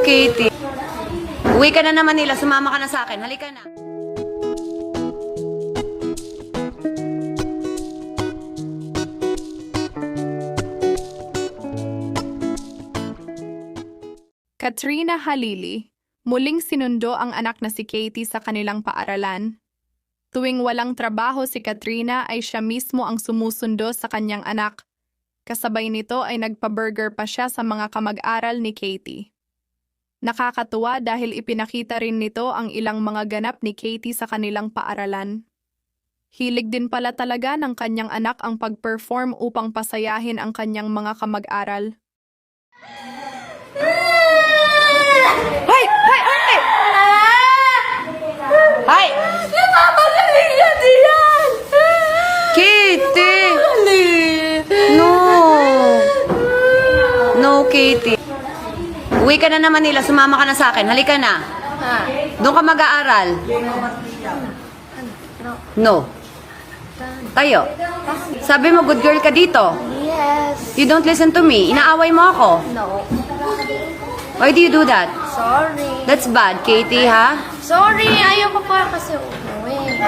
Katie. Uwi ka na naman nila. Sumama ka na sa akin. Halika na. Katrina Halili, muling sinundo ang anak na si Katie sa kanilang paaralan. Tuwing walang trabaho si Katrina ay siya mismo ang sumusundo sa kanyang anak. Kasabay nito ay nagpa-burger pa siya sa mga kamag-aral ni Katie. Nakakatuwa dahil ipinakita rin nito ang ilang mga ganap ni Katie sa kanilang paaralan. Hilig din pala talaga ng kanyang anak ang pag-perform upang pasayahin ang kanyang mga kamag-aral. Hay! Hay! Hay! Hay! Napapagaling niya diyan! Uwi ka na naman nila. Sumama ka na sa akin. Halika na. Doon ka mag-aaral. No. Tayo. Sabi mo, good girl ka dito. Yes. You don't listen to me. Inaaway mo ako. No. Why do you do that? Sorry. That's bad, Katie, ha? Sorry, ayoko pa kasi umuwi.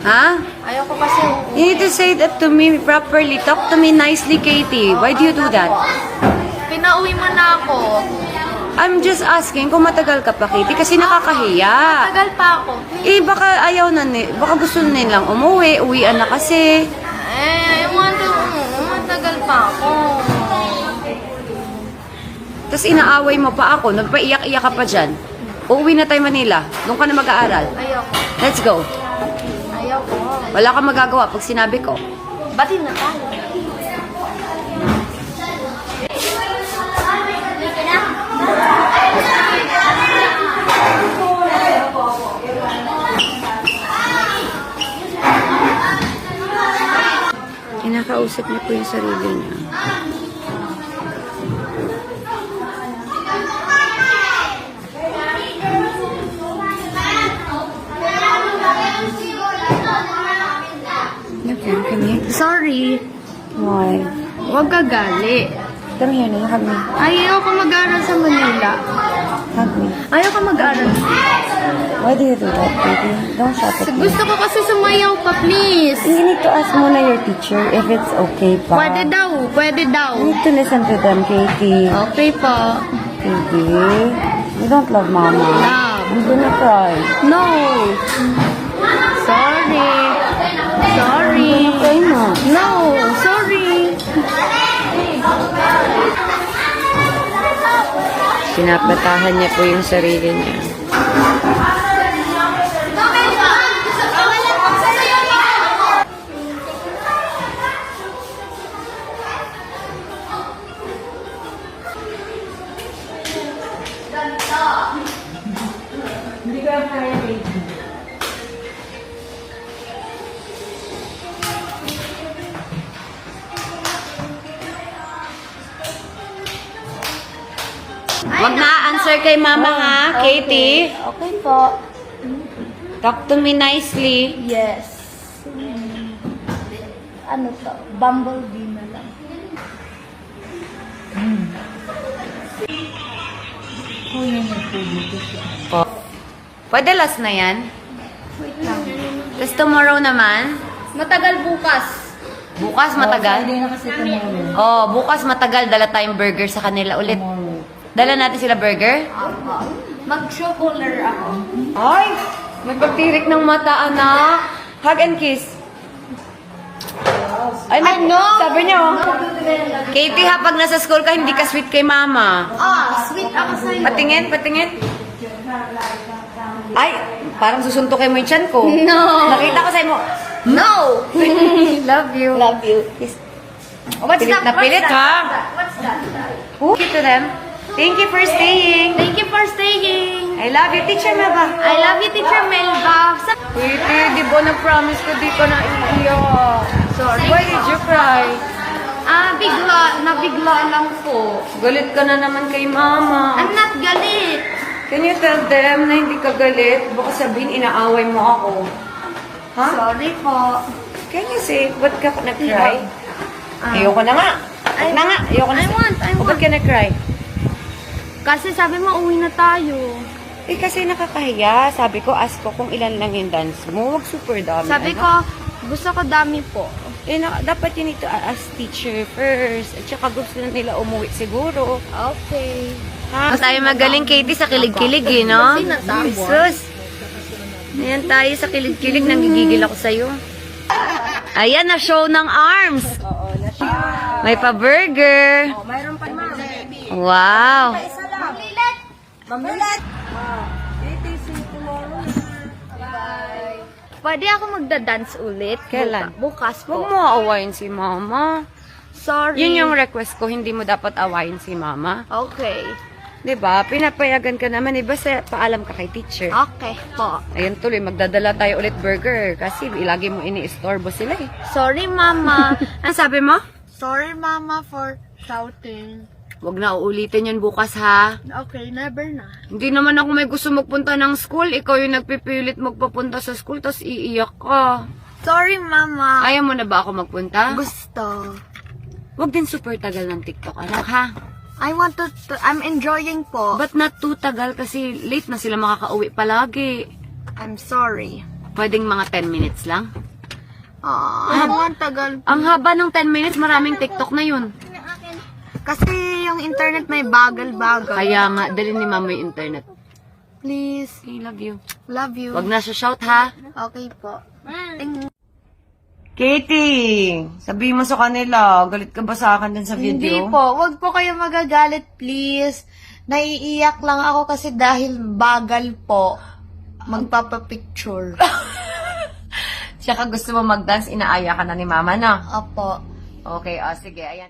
Ha? Ayoko kasi umuwi. You need to say that to me properly. Talk to me nicely, Katie. Why do you do that? Pinauwi mo na ako. I'm just asking kung matagal ka pa, Katie, kasi nakakahiya. Tagal pa ako. Eh, baka ayaw na ni, baka gusto na nilang umuwi, uwian na kasi. Eh, I want to, matagal pa ako. Tapos inaaway mo pa ako, nagpaiyak-iyak ka pa dyan. Uuwi na tayo Manila. Doon ka na mag-aaral. Ayoko. Let's go. Ayoko. Wala kang magagawa pag sinabi ko. Batin na tayo. Kinakausap niya po yung sarili niya. Sorry. Why? Huwag ka gali. Come here na, hug me. Ayoko mag-aral sa Manila. Hug me. Ayoko mag-aral. Why do you do that, baby? Don't shout at me. Gusto ko kasi sumayaw pa, please. You need to ask muna your teacher if it's okay pa. Pwede daw, pwede daw. You need to listen to them, Katie. Okay po. Katie, you don't love mama. Love. I'm gonna cry. No. Sorry. Sorry. Cry na. No, Pinapatahan niya po yung sarili niya. Wag na answer kay mama ha, Katie. Okay po. Talk to me nicely. Yes. Ano to? Bumblebee na lang. Pwede last na yan? Wait lang. Tapos tomorrow naman? Matagal bukas. Bukas matagal? Oh, bukas matagal. Dala tayong burger sa kanila ulit. Dala natin sila burger? Mag-show color ako. Ay! Nagpagtirik ng mata, anak. Hug and kiss. Ay, nag- Ano? Sabi niya, oh. Katie, ha, pag nasa school ka, hindi ka sweet kay mama. Ah, sweet ako sa'yo. Patingin, patingin. Ay, parang susuntukin mo yung tiyan ko. No. Nakita ko sa'yo mo. No! Love you. Love you. Kiss. What's Pilit that? na pilit, What's ha? that? What's that? You to them. Thank you for staying. Thank you for staying. I love you, Teacher Melba. I love you, Teacher Melba. Wait, di ba na-promise ko di ka na iiyak? Sorry. Why did you cry? Ah, bigla. Nabigla lang po. Galit ka na naman kay Mama. I'm not galit. Can you tell them na hindi ka galit? Baka sabihin inaaway mo ako. Ha? Sorry po. Can you say, ba't ka nag-cry? Ah. Ayoko na nga. I- na nga. Ayoko na. I want, I O, ba't want. ka nag-cry? Kasi sabi mo, uwi na tayo. Eh, kasi nakakahiya. Sabi ko, ask ko kung ilan lang yung dance mo. Wag super dami. Sabi ano? ko, gusto ko dami po. Eh, na, dapat you need to ask teacher first. At saka gusto na nila umuwi siguro. Okay. Ha? tayo magaling, Katie, sa kilig-kilig, eh, no? Jesus! Ayan tayo sa kilig-kilig. Nanggigigil ako sa'yo. Ayan, na show ng arms. May pa-burger. Mayroon pa ma'am. Wow. Pwede ako magda-dance ulit? Kailan? Buka- bukas Huwag po. mo awayin si mama. Sorry. Yun yung request ko, hindi mo dapat awayin si mama. Okay. 'Di ba? Pinapayagan ka naman, eh, basta paalam ka kay teacher. Okay po. Ayun tuloy, magdadala tayo ulit burger kasi lagi mo ini-istorbo sila eh. Sorry, Mama. Ano sabi mo? Sorry, Mama, for shouting. Huwag na uulitin yun bukas ha. Okay, never na. Hindi naman ako may gusto magpunta ng school. Ikaw yung nagpipilit magpapunta sa school, tapos iiyak ka. Sorry, Mama. Ayaw mo na ba ako magpunta? Gusto. Huwag din super tagal ng TikTok, anak ha? I want to, to- I'm enjoying po. But not too tagal kasi late na sila makakauwi palagi. I'm sorry. Pwedeng mga 10 minutes lang. Ah, ang tagal. Ang haba ng 10 minutes, maraming TikTok na yun. Kasi yung internet may bagal-bagal. Kaya nga, dali ni mama yung internet. Please. I love you. Love you. Wag na siya shout ha. Okay po. Thank- Katie, sabihin mo sa kanila, galit ka ba sa akin din sa Hindi po. Huwag po kayo magagalit, please. Naiiyak lang ako kasi dahil bagal po magpapapicture. Tsaka gusto mo mag-dance, inaaya ka na ni mama na. Opo. Okay, ah, sige, ayan.